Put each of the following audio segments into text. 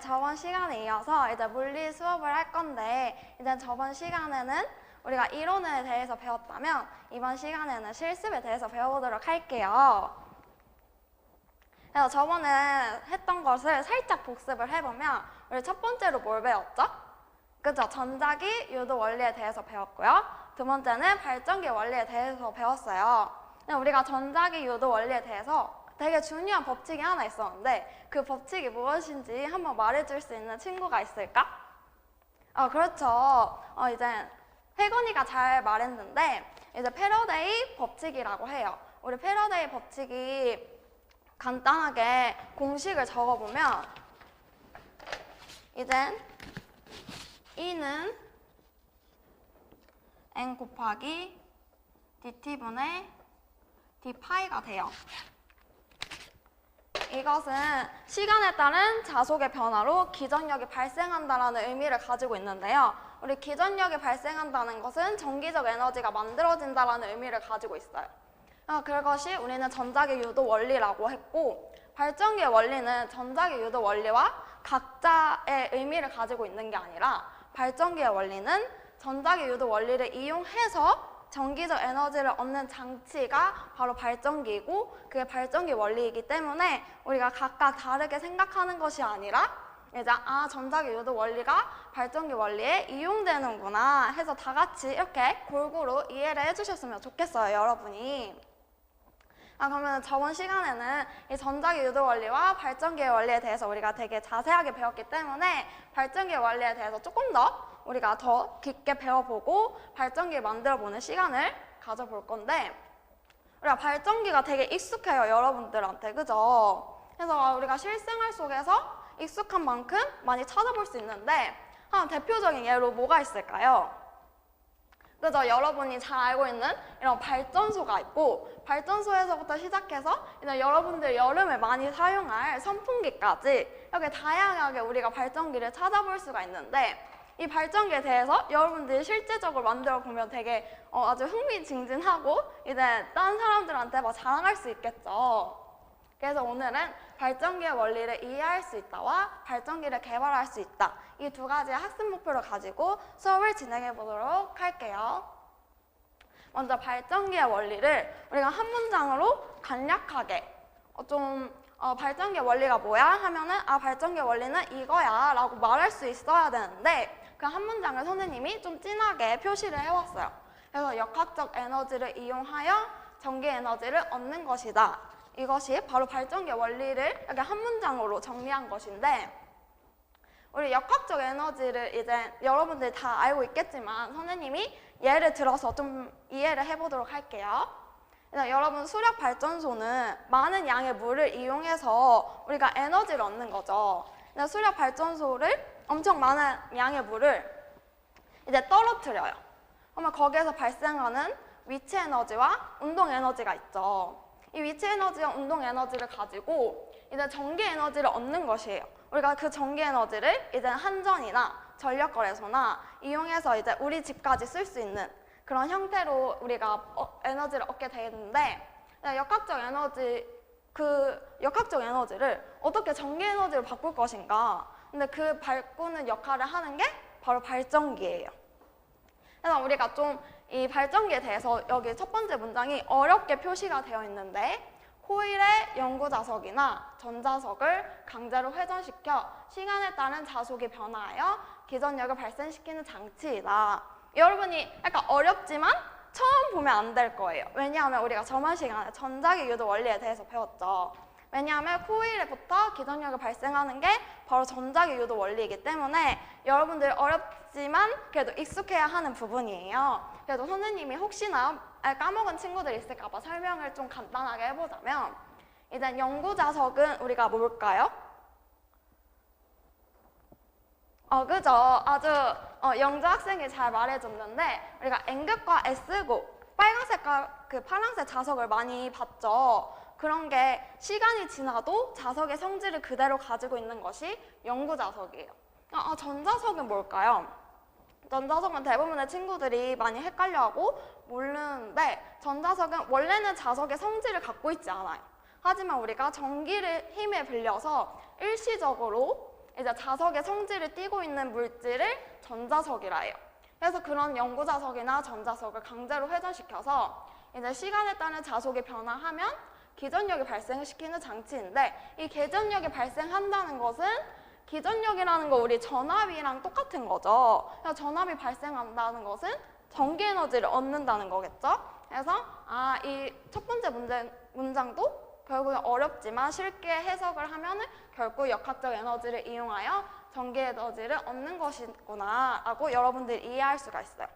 저번 시간에 이어서 이제 물리 수업을 할 건데 이제 저번 시간에는 우리가 이론에 대해서 배웠다면 이번 시간에는 실습에 대해서 배워보도록 할게요. 그래서 저번에 했던 것을 살짝 복습을 해보면 우리 첫 번째로 뭘 배웠죠? 그죠? 전자기 유도 원리에 대해서 배웠고요. 두 번째는 발전기 원리에 대해서 배웠어요. 우리가 전자기 유도 원리에 대해서 되게 중요한 법칙이 하나 있었는데 그 법칙이 무엇인지 한번 말해줄 수 있는 친구가 있을까? 어, 그렇죠. 어, 이제 혜건이가 잘 말했는데 이제 패러데이 법칙이라고 해요. 우리 패러데이 법칙이 간단하게 공식을 적어보면 이젠 E는 N 곱하기 DT분의 D파이가 돼요. 이것은 시간에 따른 자속의 변화로 기전력이 발생한다는 의미를 가지고 있는데요. 우리 기전력이 발생한다는 것은 전기적 에너지가 만들어진다는 의미를 가지고 있어요. 어, 그것이 우리는 전자기 유도 원리라고 했고 발전기의 원리는 전자기 유도 원리와 각자의 의미를 가지고 있는 게 아니라 발전기의 원리는 전자기 유도 원리를 이용해서 전기적 에너지를 얻는 장치가 바로 발전기이고 그게 발전기 원리이기 때문에 우리가 각각 다르게 생각하는 것이 아니라 이제 아 전자기 유도 원리가 발전기 원리에 이용되는구나 해서 다 같이 이렇게 골고루 이해를 해주셨으면 좋겠어요 여러분이. 아 그러면 저번 시간에는 이 전자기 유도 원리와 발전기의 원리에 대해서 우리가 되게 자세하게 배웠기 때문에 발전기의 원리에 대해서 조금 더 우리가 더 깊게 배워보고 발전기를 만들어보는 시간을 가져볼 건데 우리가 발전기가 되게 익숙해요 여러분들한테 그죠? 그래서 우리가 실생활 속에서 익숙한 만큼 많이 찾아볼 수 있는데 한 대표적인 예로 뭐가 있을까요? 그죠? 여러분이 잘 알고 있는 이런 발전소가 있고 발전소에서부터 시작해서 이제 여러분들 여름에 많이 사용할 선풍기까지 이렇게 다양하게 우리가 발전기를 찾아볼 수가 있는데 이 발전기에 대해서 여러분들이 실제적으로 만들어 보면 되게 어, 아주 흥미진진하고 이제 다른 사람들한테 막 자랑할 수 있겠죠. 그래서 오늘은 발전기의 원리를 이해할 수 있다와 발전기를 개발할 수 있다. 이 두 가지의 학습 목표를 가지고 수업을 진행해 보도록 할게요. 먼저 발전기의 원리를 우리가 한 문장으로 간략하게 어, 좀 어, 발전기의 원리가 뭐야? 하면은 아 발전기의 원리는 이거야 라고 말할 수 있어야 되는데 그 한 문장을 선생님이 좀 진하게 표시를 해왔어요. 그래서 역학적 에너지를 이용하여 전기 에너지를 얻는 것이다. 이것이 바로 발전기의 원리를 이렇게 한 문장으로 정리한 것인데 우리 역학적 에너지를 이제 여러분들이 다 알고 있겠지만 선생님이 예를 들어서 좀 이해를 해보도록 할게요. 여러분 수력 발전소는 많은 양의 물을 이용해서 우리가 에너지를 얻는 거죠. 수력 발전소를 엄청 많은 양의 물을 이제 떨어뜨려요. 그러면 거기에서 발생하는 위치 에너지와 운동 에너지가 있죠. 이 위치 에너지와 운동 에너지를 가지고 이제 전기 에너지를 얻는 것이에요. 우리가 그 전기 에너지를 이제 한전이나 전력 거래소나 이용해서 이제 우리 집까지 쓸 수 있는 그런 형태로 우리가 어, 에너지를 얻게 되는데 역학적 에너지 그 역학적 에너지를 어떻게 전기 에너지로 바꿀 것인가? 근데 그 바꾸는 역할을 하는 게 바로 발전기예요. 그래서 우리가 좀 이 발전기에 대해서 여기 첫 번째 문장이 어렵게 표시가 되어 있는데 코일의 연구 자석이나 전자석을 강제로 회전시켜 시간에 따른 자속이 변화하여 기전력을 발생시키는 장치이다. 여러분이 약간 어렵지만 처음 보면 안 될 거예요. 왜냐하면 우리가 저번 시간에 전자기 유도 원리에 대해서 배웠죠. 왜냐하면 코일에부터 기전력을 발생하는 게 바로 전자기 유도 원리이기 때문에 여러분들 어렵지만 그래도 익숙해야 하는 부분이에요. 그래도 선생님이 혹시나 까먹은 친구들 있을까 봐 설명을 좀 간단하게 해보자면 일단 연구 자석은 우리가 뭘까요? 어, 그죠. 아주 어, 영재 학생이 잘 말해줬는데 우리가 N극과 S극 빨간색과 그 파란색 자석을 많이 봤죠. 그런 게 시간이 지나도 자석의 성질을 그대로 가지고 있는 것이 연구 자석이에요. 아, 아, 전자석은 뭘까요? 전자석은 대부분의 친구들이 많이 헷갈려하고 모르는데 전자석은 원래는 자석의 성질을 갖고 있지 않아요. 하지만 우리가 전기를 힘에 빌려서 일시적으로 이제 자석의 성질을 띠고 있는 물질을 전자석이라 해요. 그래서 그런 연구자석이나 전자석을 강제로 회전시켜서 이제 시간에 따른 자속이 변화하면 기전력이 발생시키는 장치인데 이 기전력이 발생한다는 것은 기전력이라는 거 우리 전압이랑 똑같은 거죠. 그래서 전압이 발생한다는 것은 전기 에너지를 얻는다는 거겠죠. 그래서 아 이 첫 번째 문제 문장도 결국엔 어렵지만 쉽게 해석을 하면 은 결국 역학적 에너지를 이용하여 전기 에너지를 얻는 것이구나 라고 여러분들이 이해할 수가 있어요.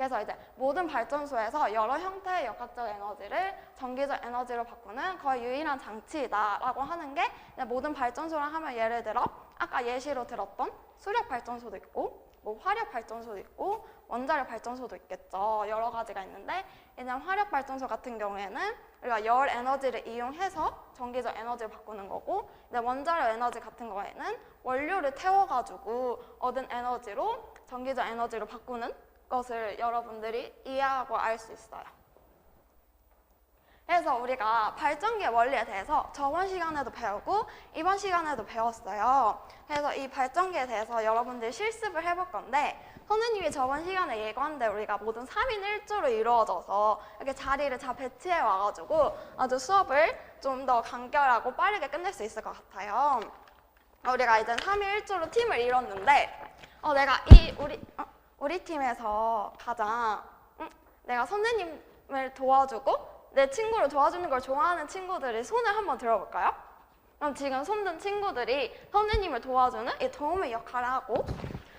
그래서 이제 모든 발전소에서 여러 형태의 역학적 에너지를 전기적 에너지로 바꾸는 거의 유일한 장치다라고 하는 게 모든 발전소라 하면 예를 들어 아까 예시로 들었던 수력 발전소도 있고 뭐 화력 발전소도 있고 원자력 발전소도 있겠죠. 여러 가지가 있는데 이제 화력 발전소 같은 경우에는 우리가 열 에너지를 이용해서 전기적 에너지를 바꾸는 거고 이제 원자력 에너지 같은 거에는 원료를 태워가지고 얻은 에너지로 전기적 에너지로 바꾸는 것을 여러분들이 이해하고 알 수 있어요. 그래서 우리가 발전기의 원리에 대해서 저번 시간에도 배우고 이번 시간에도 배웠어요. 그래서 이 발전기에 대해서 여러분들이 실습을 해볼 건데 선생님이 저번 시간에 예고한 대로 우리가 모든 3인 1조로 이루어져서 이렇게 자리를 잘 배치해 와가지고 아주 수업을 좀 더 간결하고 빠르게 끝낼 수 있을 것 같아요. 우리가 이제 3인 1조로 팀을 이뤘는데 어, 내가 이 우리 어, 우리 팀에서 가장 음, 내가 선생님을 도와주고 내 친구를 도와주는 걸 좋아하는 친구들이 손을 한번 들어볼까요? 그럼 지금 손든 친구들이 선생님을 도와주는 이 도움의 역할을 하고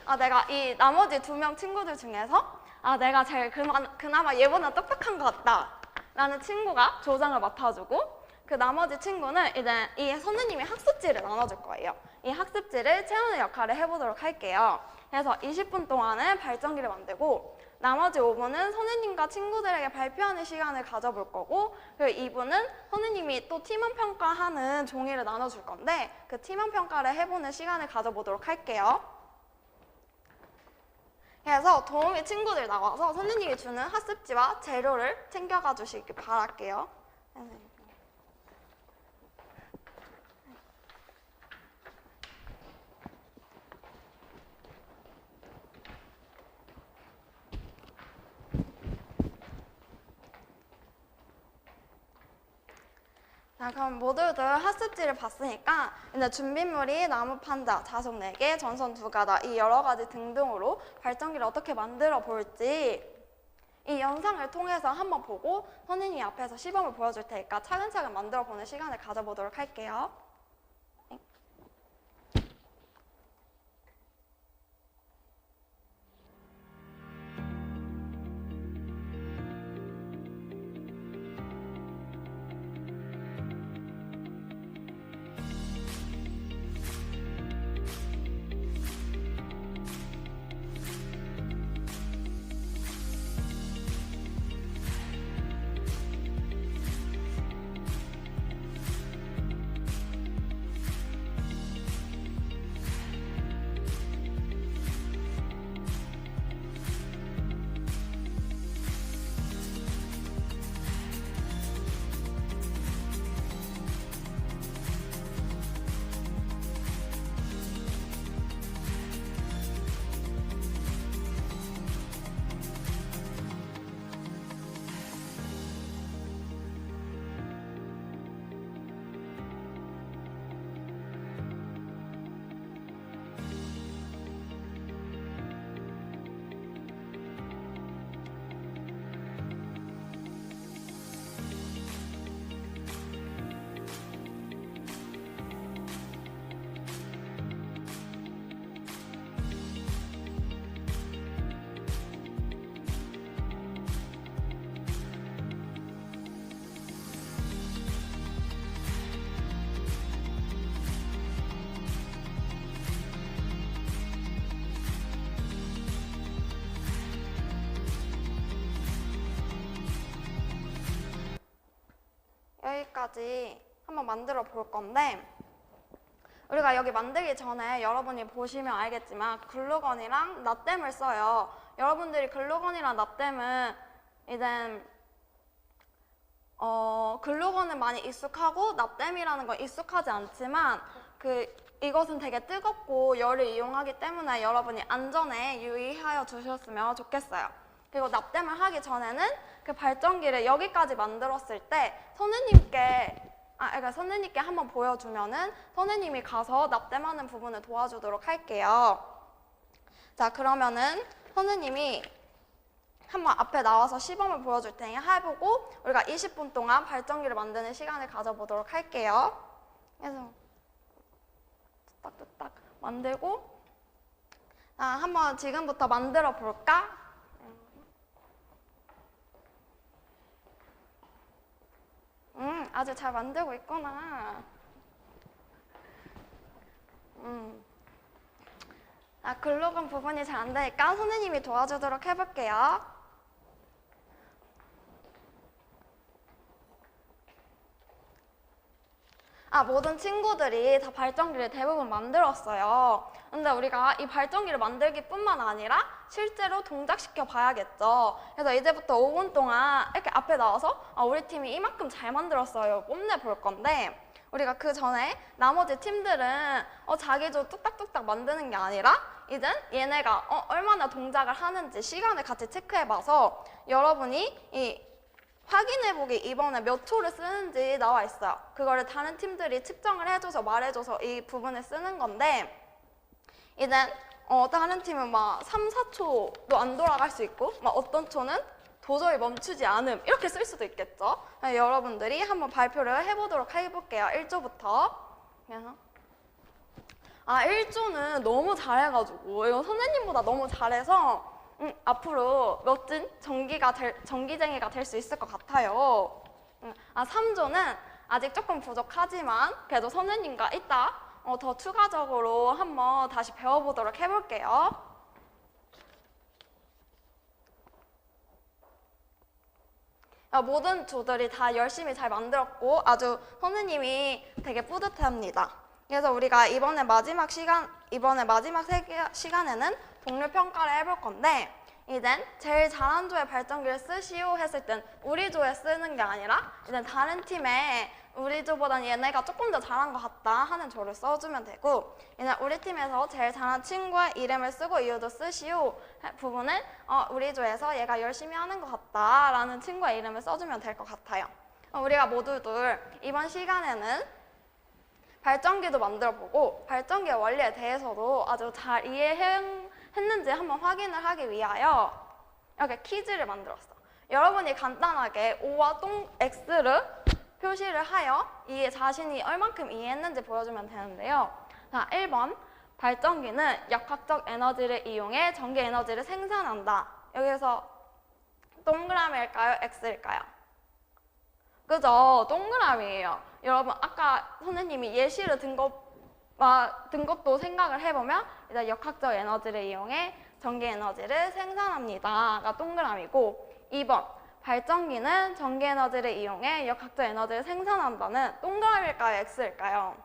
아 내가 이 나머지 두 명 친구들 중에서 아 내가 제일 그나, 그나마 얘보다 똑똑한 것 같다 라는 친구가 조장을 맡아주고 그 나머지 친구는 이제 이 선생님이 학습지를 나눠줄 거예요. 이 학습지를 채우는 역할을 해보도록 할게요. 그래서 20분 동안은 발전기를 만들고 나머지 5분은 선생님과 친구들에게 발표하는 시간을 가져볼 거고 그리고 2분은 선생님이 또 팀원 평가하는 종이를 나눠줄 건데 그 팀원 평가를 해보는 시간을 가져보도록 할게요. 그래서 도움이 친구들 나와서 선생님이 주는 학습지와 재료를 챙겨가 주시길 바랄게요. 자, 그럼 모두들 학습지를 봤으니까 이제 준비물이 나무 판자, 자석 4개, 전선 두 가다 이 여러 가지 등등으로 발전기를 어떻게 만들어 볼지 이 영상을 통해서 한번 보고 선생님이 앞에서 시범을 보여줄 테니까 차근차근 만들어 보는 시간을 가져보도록 할게요. 여기까지 한번 만들어 볼 건데 우리가 여기 만들기 전에 여러분이 보시면 알겠지만 글루건이랑 납땜을 써요. 여러분들이 글루건이랑 납땜은 이제 어, 글루건은 많이 익숙하고 납땜이라는 건 익숙하지 않지만 그 이것은 되게 뜨겁고 열을 이용하기 때문에 여러분이 안전에 유의하여 주셨으면 좋겠어요. 그리고 납땜을 하기 전에는 그 발전기를 여기까지 만들었을 때 선생님께 아, 그러니까 선생님께 한번 보여주면은 선생님이 가서 납땜하는 부분을 도와주도록 할게요. 자, 그러면은 선생님이 한번 앞에 나와서 시범을 보여줄 테니 해보고 우리가 20분 동안 발전기를 만드는 시간을 가져보도록 할게요. 그래서 뚝딱뚝딱 만들고 자, 한번 지금부터 만들어 볼까? 음, 아주 잘 만들고 있구나. 음. 아, 글록은 부분이 잘 안 되니까 선생님이 도와주도록 해볼게요. 아, 모든 친구들이 다 발전기를 대부분 만들었어요. 근데 우리가 이 발전기를 만들기 뿐만 아니라 실제로 동작시켜 봐야겠죠. 그래서 이제부터 5분 동안 이렇게 앞에 나와서 아, 우리 팀이 이만큼 잘 만들었어요. 뽐내 볼 건데 우리가 그 전에 나머지 팀들은 어, 자기도 뚝딱뚝딱 만드는 게 아니라 이젠 얘네가 어, 얼마나 동작을 하는지 시간을 같이 체크해봐서 여러분이 이 확인해보기 이번에 몇 초를 쓰는지 나와 있어요. 그거를 다른 팀들이 측정을 해줘서 말해줘서 이 부분을 쓰는 건데 이젠 어, 다른 팀은 막 3, 4초도 안 돌아갈 수 있고 막 어떤 초는 도저히 멈추지 않음 이렇게 쓸 수도 있겠죠. 네, 여러분들이 한번 발표를 해보도록 해볼게요. 1조부터 그래서 아 1조는 너무 잘해가지고 이거 선생님보다 너무 잘해서 음, 앞으로 멋진 전기가 될, 전기쟁이가 될 수 있을 것 같아요. 음, 아 3조는 아직 조금 부족하지만 그래도 선생님과 이따 어, 더 추가적으로 한번 다시 배워보도록 해볼게요. 아, 모든 조들이 다 열심히 잘 만들었고 아주 선생님이 되게 뿌듯해합니다. 그래서 우리가 이번에 마지막 시간 이번에 마지막 시간에는 동료 평가를 해볼 건데 이젠 제일 잘한 조의 발전기를 쓰시오 했을 땐 우리 조에 쓰는 게 아니라 이젠 다른 팀에 우리 조보단 얘네가 조금 더 잘한 것 같다 하는 조를 써주면 되고 이제 우리 팀에서 제일 잘한 친구의 이름을 쓰고 이유도 쓰시오 해- 부분은 어, 우리 조에서 얘가 열심히 하는 것 같다 라는 친구의 이름을 써주면 될 것 같아요. 어, 우리가 모두들 이번 시간에는 발전기도 만들어 보고 발전기의 원리에 대해서도 아주 잘 이해했는지 한번 확인을 하기 위하여 이렇게 퀴즈를 만들었어. 여러분이 간단하게 O와 동 X를 표시를 하여 이해 자신이 얼만큼 이해했는지 보여주면 되는데요. 자, 1번 발전기는 역학적 에너지를 이용해 전기 에너지를 생산한다. 여기서 동그라미일까요? X일까요? 그죠? 동그라미예요. 여러분 아까 선생님이 예시를 든 것, 아, 든 것도 생각을 해보면 이제 역학적 에너지를 이용해 전기 에너지를 생산합니다가 동그라미고 2번 발전기는 전기 에너지를 이용해 역학적 에너지를 생산한다는 동그라미일까요? X일까요?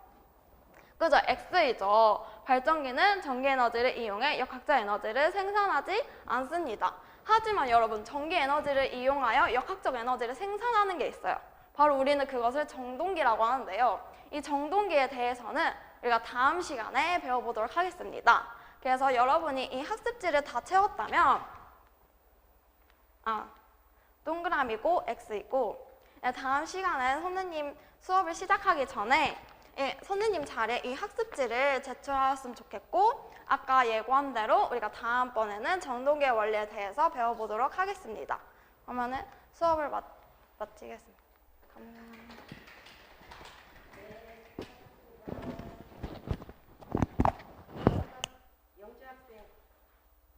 그죠? X이죠. 발전기는 전기 에너지를 이용해 역학적 에너지를 생산하지 않습니다. 하지만 여러분 전기 에너지를 이용하여 역학적 에너지를 생산하는 게 있어요. 바로 우리는 그것을 정동기라고 하는데요. 이 정동기에 대해서는 우리가 다음 시간에 배워보도록 하겠습니다. 그래서 여러분이 이 학습지를 다 채웠다면 아 동그라미고 X이고 네, 다음 시간에 선생님 수업을 시작하기 전에 예, 선생님 자리에 이 학습지를 제출하였으면 좋겠고 아까 예고한 대로 우리가 다음번에는 정동기의 원리에 대해서 배워보도록 하겠습니다. 그러면 은 수업을 마, 마치겠습니다. 감사합니다.